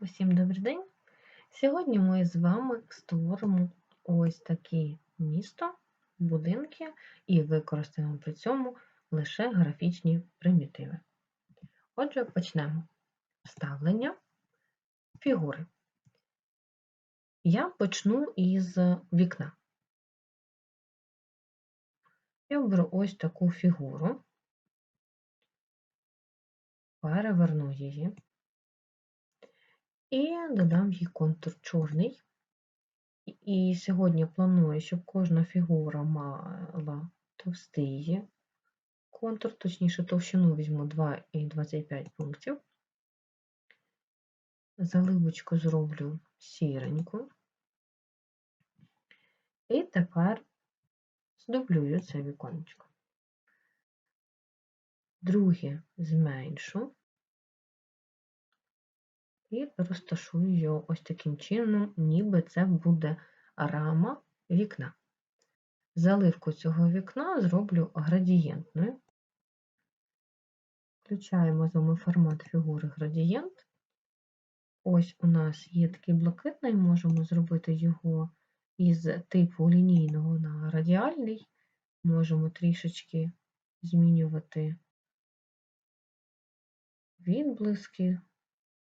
Усім добрий день! Сьогодні ми з вами створимо ось таке місто, будинки і використаємо при цьому лише графічні примітиви. Отже, почнемо. Вставлення фігури. Я почну із вікна. Я оберу ось таку фігуру, переверну її. І додам їй контур чорний. І сьогодні планую, щоб кожна фігура мала товстий контур, точніше, товщину візьму 2,25 пунктів. Заливочку зроблю сіреньку. І тепер здублюю це віконечко. Друге зменшу і розташую його ось таким чином, ніби це буде рама вікна. Заливку цього вікна зроблю градієнтною. Включаємо з вами формат фігури градієнт. Ось у нас є такий блакитний, можемо зробити його із типу лінійного на радіальний. Можемо трішечки змінювати відблиски,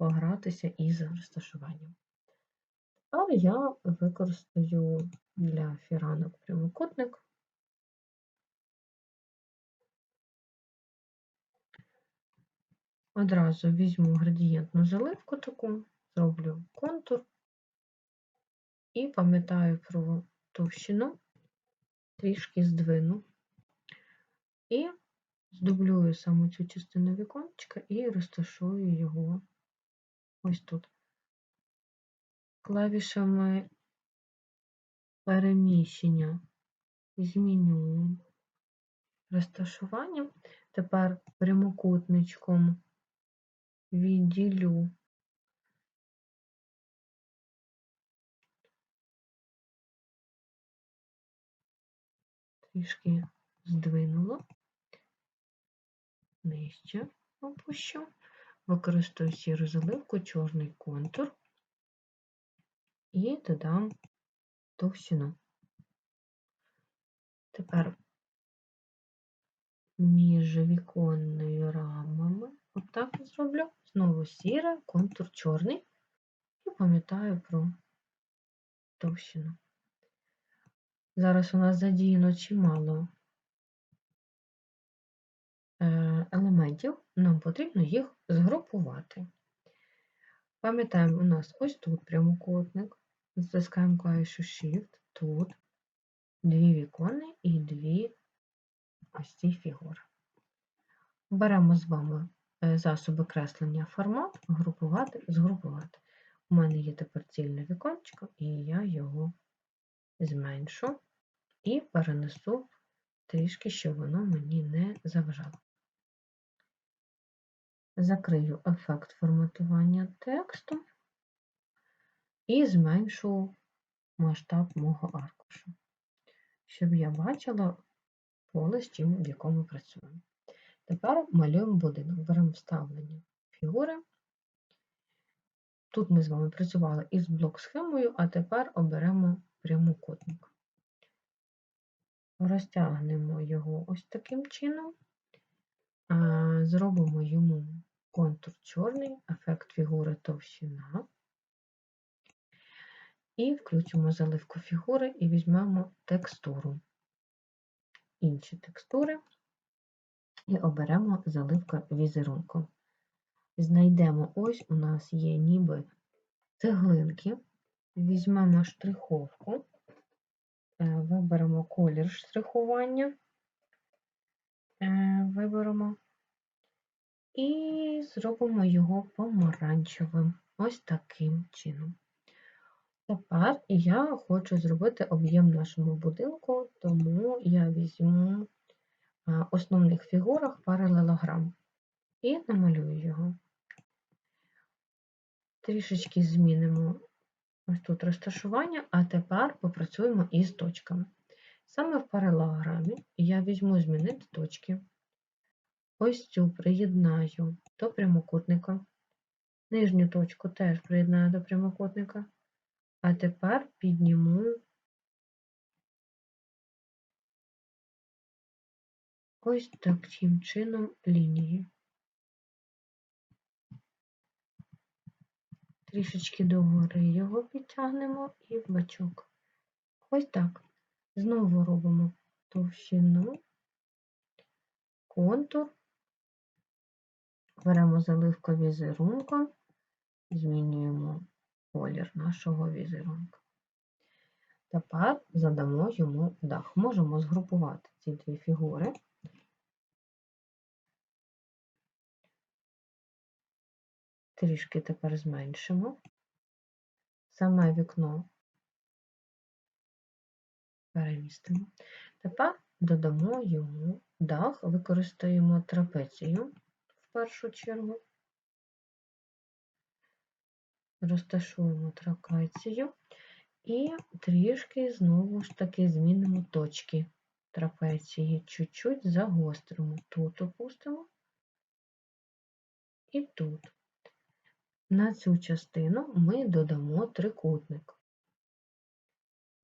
погратися із розташуванням. Тепер я використаю для фіранок прямокутник. Одразу візьму градієнтну заливку таку, зроблю контур і пам'ятаю про товщину, трішки здвину і здублюю саме цю частину віконечка і розташую його ось тут. Клавішами переміщення зміню розташування. Тепер прямокутничком відділю трішки здвинуло, нижче опущу. Використаю сіру заливку, чорний контур і додам товщину. Тепер між віконною рамами, отак зроблю, знову сіре, контур чорний, і пам'ятаю про товщину. Зараз у нас задіяно чимало елементів, нам потрібно їх згрупувати. Пам'ятаємо, у нас ось тут прямокутник, затискаємо клавішу Shift, тут дві вікони і дві ось ці фігури. Беремо з вами е, засоби креслення формат, групувати, згрупувати. У мене є тепер цільне віконечко, і я його зменшу і перенесу трішки, щоб воно мені не заважало закрию ефект форматування тексту і зменшу масштаб мого аркушу, щоб я бачила поле, з чим в якому працюємо. Тепер малюємо будинок, беремо вставлення фігури. Тут ми з вами працювали із блок-схемою, а тепер оберемо прямокутник. Розтягнемо його ось таким чином, зробимо йому контур чорний, ефект фігури товщина. І включимо заливку фігури і візьмемо текстуру. Інші текстури і оберемо заливка візерунку. Знайдемо ось у нас є ніби цеглинки, візьмемо штриховку, е, виберемо колір штрихування, е, виберемо і зробимо його помаранчевим. Ось таким чином. Тепер я хочу зробити об'єм нашому будинку, тому я візьму в основних фігурах паралелограм і намалюю його. Трішечки змінимо ось тут розташування, а тепер попрацюємо із точками. Саме в паралелограмі я візьму змінити точки. Ось цю приєднаю до прямокутника. Нижню точку теж приєднаю до прямокутника. А тепер підніму ось таким чином лінії. Трішечки догори його підтягнемо і в бачок. Ось так. Знову робимо товщину, контур, беремо заливку візерунка, змінюємо колір нашого візерунка. Тепер задамо йому дах. Можемо згрупувати ці дві фігури. Трішки тепер зменшимо. Саме вікно перемістимо. Тепер додамо йому дах, використаємо трапецію першу чергу. Розташуємо трапецію і трішки знову ж таки змінимо точки трапеції, чуть-чуть загостримо. Тут опустимо і тут. На цю частину ми додамо трикутник.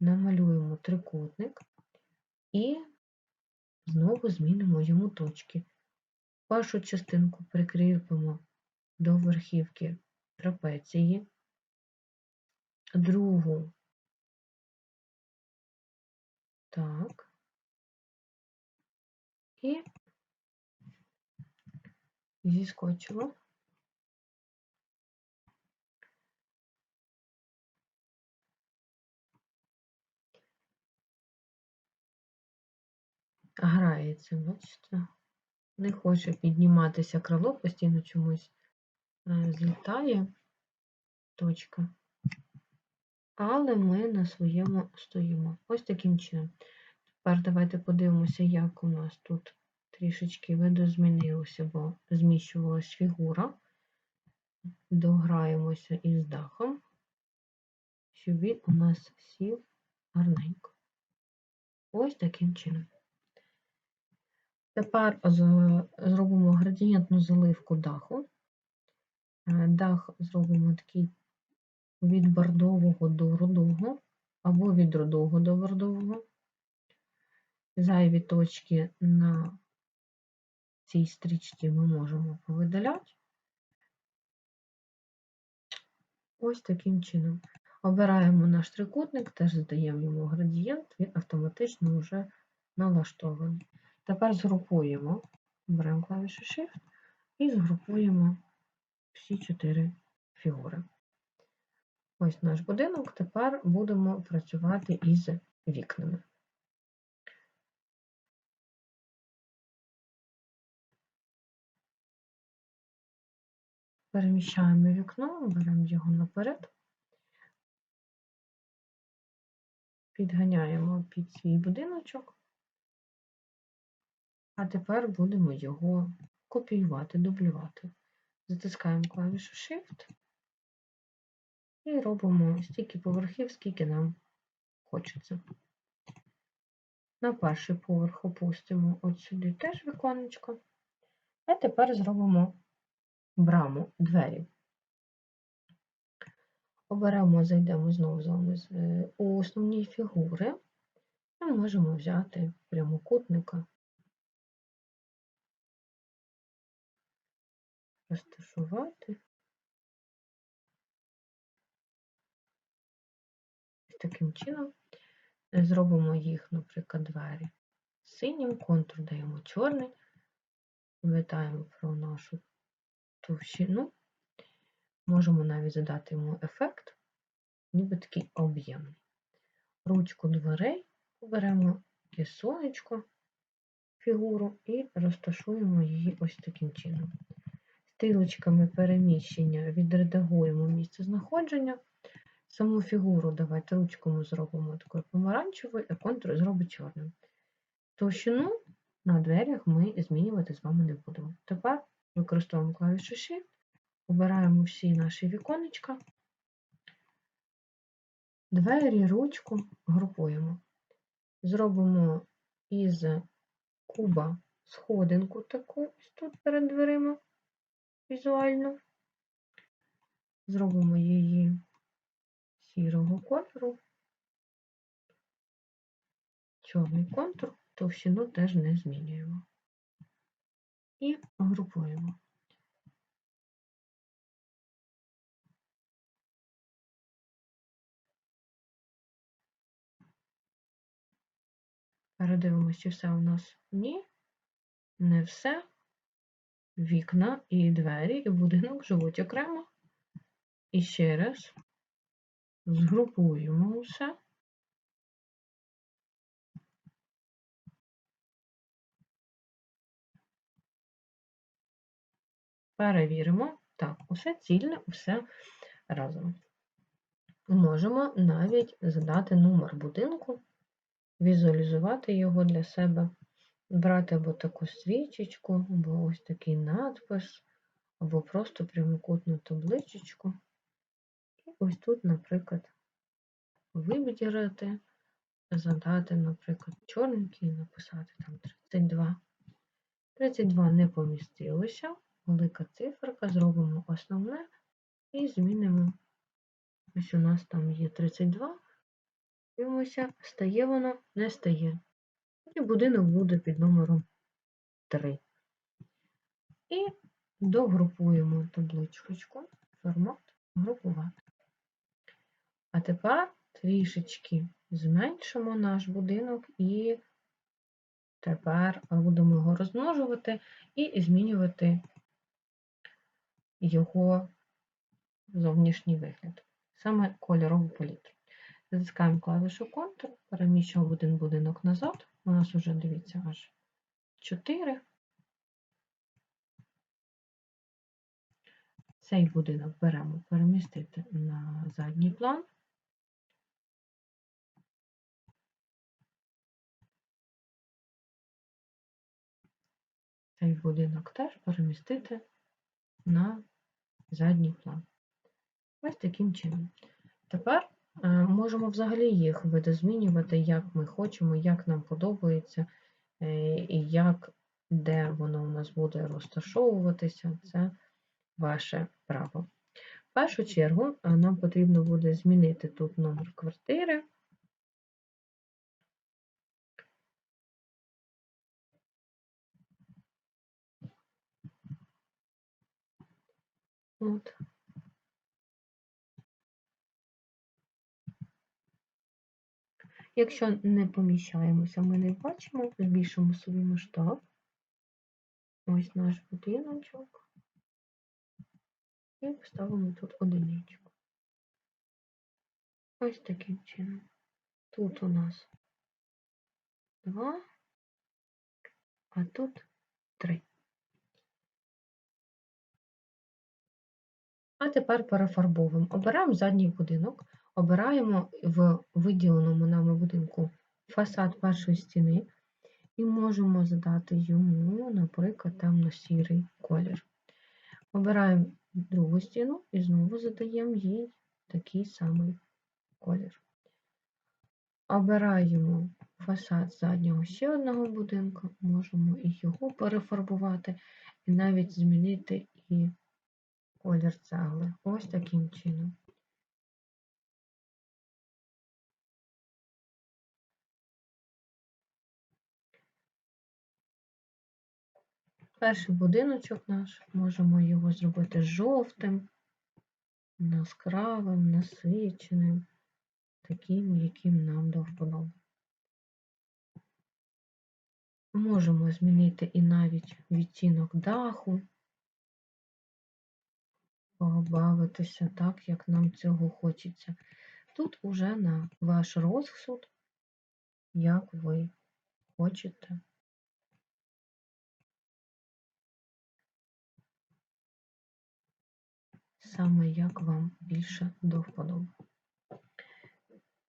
Намалюємо трикутник і знову змінимо йому точки. Першу частинку прикріпимо до верхівки трапеції, другу так, і зіскочимо. Грається, бачите? Не хоче підніматися крило, постійно чомусь е, злітає точка. Але ми на своєму стоїмо. Ось таким чином. Тепер давайте подивимося, як у нас тут трішечки видозмінилося, бо зміщувалась фігура. Дограємося із дахом, щоб він у нас сів гарненько. Ось таким чином. Тепер зробимо градієнтну заливку даху. Е, дах зробимо такий від бордового до рудого, або від рудого до бордового. Зайві точки на цій стрічці ми можемо повидаляти. Ось таким чином. Обираємо наш трикутник, теж задаємо йому градієнт, він автоматично вже налаштований. Тепер згрупуємо, беремо клавішу Shift і згрупуємо всі чотири фігури. Ось наш будинок, тепер будемо працювати із вікнами. Переміщаємо вікно, беремо його наперед, підганяємо під свій будиночок, а тепер будемо його копіювати, дублювати. Затискаємо клавішу Shift і робимо стільки поверхів, скільки нам хочеться. На перший поверх опустимо от сюди теж віконечко. А тепер зробимо браму двері. Оберемо, зайдемо знову з вами е, у основні фігури, і можемо взяти прямокутника, розташувати. Таким чином зробимо їх, наприклад, двері синім, контур даємо чорний, пам'ятаємо про нашу товщину, можемо навіть задати йому ефект, ніби такий об'ємний. Ручку дверей беремо і фігуру і розташуємо її ось таким чином. Стрілочками переміщення відредагуємо місце знаходження. Саму фігуру давайте ручку ми зробимо такою помаранчевою, а контур зробимо чорним. Товщину на дверях ми змінювати з вами не будемо. Тепер використовуємо клавішу Shift, обираємо всі наші віконечка, двері, ручку групуємо. Зробимо із куба сходинку таку ось тут перед дверима візуально. зробимо її сірого кольору, чорний контур, товщину теж не змінюємо. І групуємо. Передивимося, чи все у нас ні, не все. Вікна і двері, і будинок живуть окремо. І ще раз згрупуємо все. Перевіримо. Так, усе цільне, усе разом. Можемо навіть задати номер будинку, візуалізувати його для себе, брати або таку свічечку, або ось такий надпис, або просто прямокутну табличечку. І ось тут, наприклад, вибірати, задати, наприклад, чорненький написати там 32. 32 не помістилося, велика циферка, зробимо основне і змінимо. Ось у нас там є 32. Дивимося, стає воно, не стає. І будинок буде під номером 3. І догрупуємо табличку, формат групувати. А тепер трішечки зменшимо наш будинок і тепер будемо його розмножувати і змінювати його зовнішній вигляд, саме кольорову палітру. Затискаємо клавішу Ctrl, переміщуємо один будинок назад. У нас вже, дивіться, аж 4. Цей будинок беремо перемістити на задній план. Цей будинок теж перемістити на задній план. Ось таким чином. Тепер можемо взагалі їх видозмінювати, як ми хочемо, як нам подобається, е, і як, де воно у нас буде розташовуватися, це ваше право. В першу чергу е, нам потрібно буде змінити тут номер квартири. От. Якщо не поміщаємося, ми не бачимо, збільшимо собі масштаб. Ось наш будиночок. І поставимо тут одиничку. Ось таким чином. Тут у нас 2, а тут 3. А тепер перефарбовуємо. Обираємо задній будинок, обираємо в виділеному нами будинку фасад першої стіни і можемо задати йому, наприклад, темно-сірий колір. Обираємо другу стіну і знову задаємо їй такий самий колір. Обираємо фасад заднього ще одного будинку, можемо і його перефарбувати, і навіть змінити і колір цегли. Ось таким чином. Перший будиночок наш, можемо його зробити жовтим, яскравим, насиченим, таким, яким нам до вподоби. Можемо змінити і навіть відтінок даху, побавитися так, як нам цього хочеться. Тут уже на ваш розсуд, як ви хочете. Саме як вам більше до вподоби.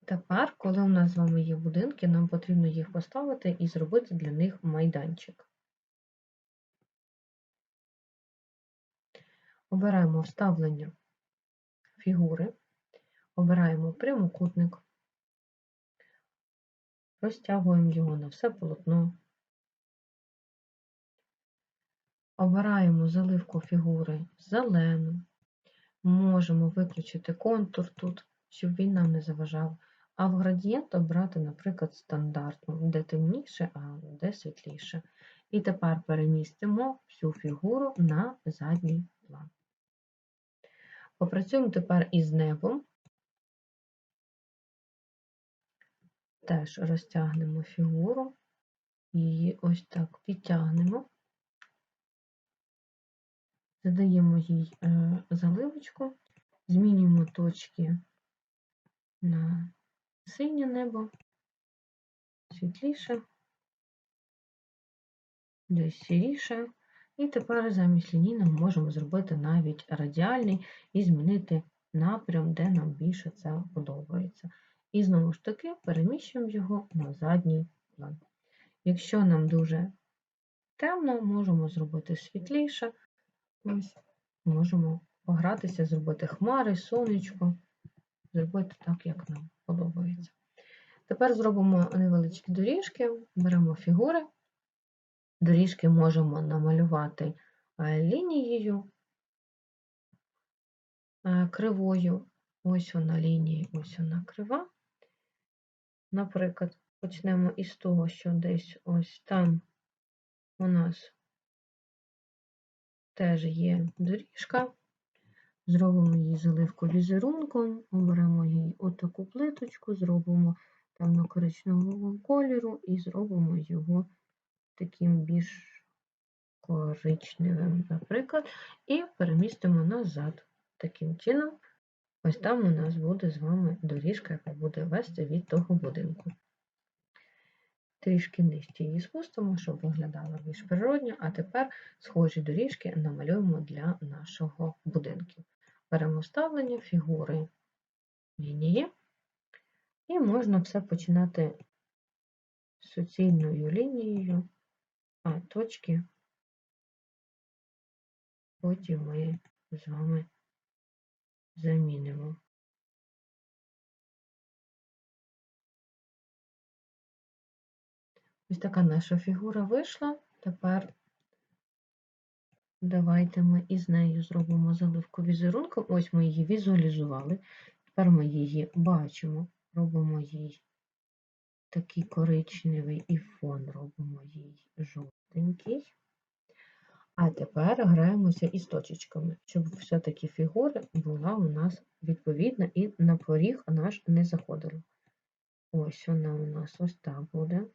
Тепер, коли у нас з вами є будинки, нам потрібно їх поставити і зробити для них майданчик. Обираємо вставлення фігури, обираємо прямокутник, розтягуємо його на все полотно, обираємо заливку фігури зелену, можемо виключити контур тут, щоб він нам не заважав. А в градієнт обрати, наприклад, стандартну, де темніше, а де світліше. І тепер перемістимо всю фігуру на задній план. Попрацюємо тепер із небом. Теж розтягнемо фігуру, її ось так підтягнемо, задаємо їй е, заливочку, змінюємо точки на синє небо, світліше, десь сіріше. І тепер замість лінійного можемо зробити навіть радіальний і змінити напрям, де нам більше це подобається. І знову ж таки переміщуємо його на задній план. Якщо нам дуже темно, можемо зробити світліше. Ось, Можемо погратися, зробити хмари, сонечко, зробити так, як нам подобається. Тепер зробимо невеличкі доріжки, беремо фігури. Доріжки можемо намалювати е, лінією е, кривою. Ось вона лінія, ось вона крива. Наприклад, почнемо із того, що десь ось там у нас теж є доріжка. Зробимо її заливку візерунком, оберемо їй отаку плиточку, зробимо темно-коричневого кольору і зробимо його таким більш коричневим, наприклад, і перемістимо назад. Таким чином, ось там у нас буде з вами доріжка, яка буде вести від того будинку. Трішки нижче її спустимо, щоб виглядало більш природньо, а тепер схожі доріжки намалюємо для нашого будинку. Беремо вставлення фігури лінії, і можна все починати суцільною лінією, а точки потім ми з вами замінимо. Ось така наша фігура вийшла. Тепер давайте ми із нею зробимо заливку візерунком. Ось ми її візуалізували. Тепер ми її бачимо, робимо їй такий коричневий і фон робимо їй жовтенький. А тепер граємося із точечками, щоб все-таки фігура була у нас відповідна і на поріг наш не заходила. Ось вона у нас ось так буде.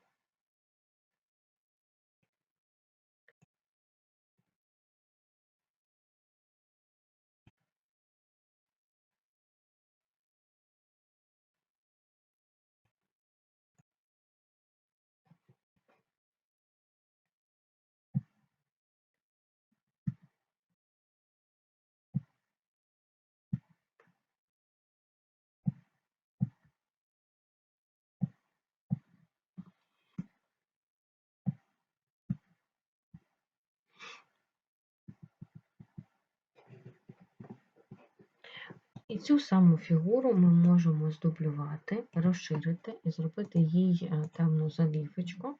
І цю саму фігуру ми можемо здублювати, розширити і зробити їй е, темну залівочку.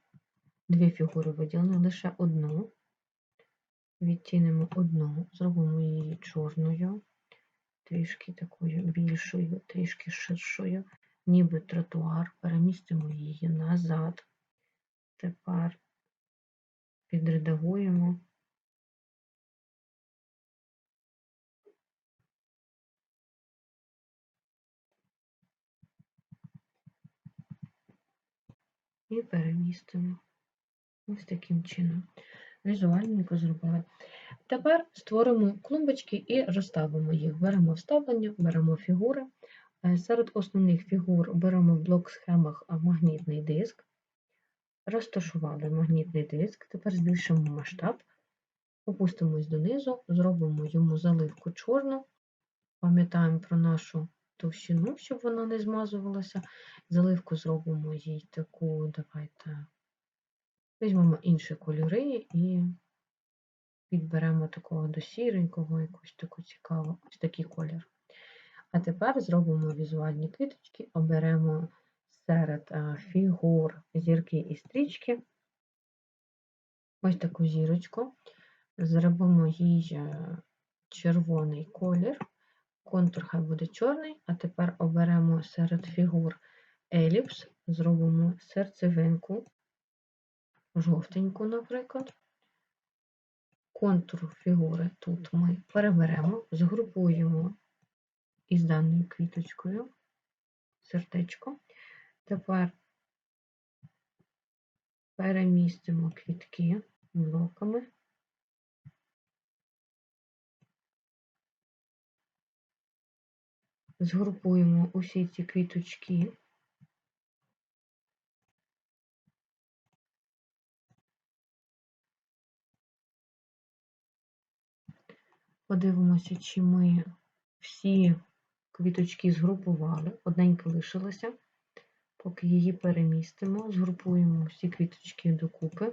Дві фігури виділено, лише одну. Відтінемо одну, зробимо її чорною, трішки такою більшою, трішки ширшою, ніби тротуар, перемістимо її назад. Тепер підредагуємо. І перемістимо. Ось таким чином. Візуальненько зробили. Тепер створимо клумбочки і розставимо їх. Беремо вставлення, беремо фігури. Е, серед основних фігур беремо в блок-схемах магнітний диск. Розташували магнітний диск, тепер збільшимо масштаб, опустимось донизу, зробимо йому заливку чорну, пам'ятаємо про нашу товщину, щоб вона не змазувалася. Заливку зробимо їй таку, давайте візьмемо інші кольори і підберемо такого до сіренького, якусь таку цікаву, ось такий колір. А тепер зробимо візуальні квіточки, оберемо серед фігур зірки і стрічки. Ось таку зірочку, зробимо їй е, червоний колір Контур хай буде чорний, а тепер оберемо серед фігур еліпс, зробимо серцевинку, жовтеньку, наприклад. Контур фігури тут ми переберемо, згрупуємо із даною квіточкою сердечко. Тепер перемістимо квітки блоками. Згрупуємо усі ці квіточки. Подивимося, чи ми всі квіточки згрупували. Одненька лишилася. Поки її перемістимо, згрупуємо всі квіточки докупи.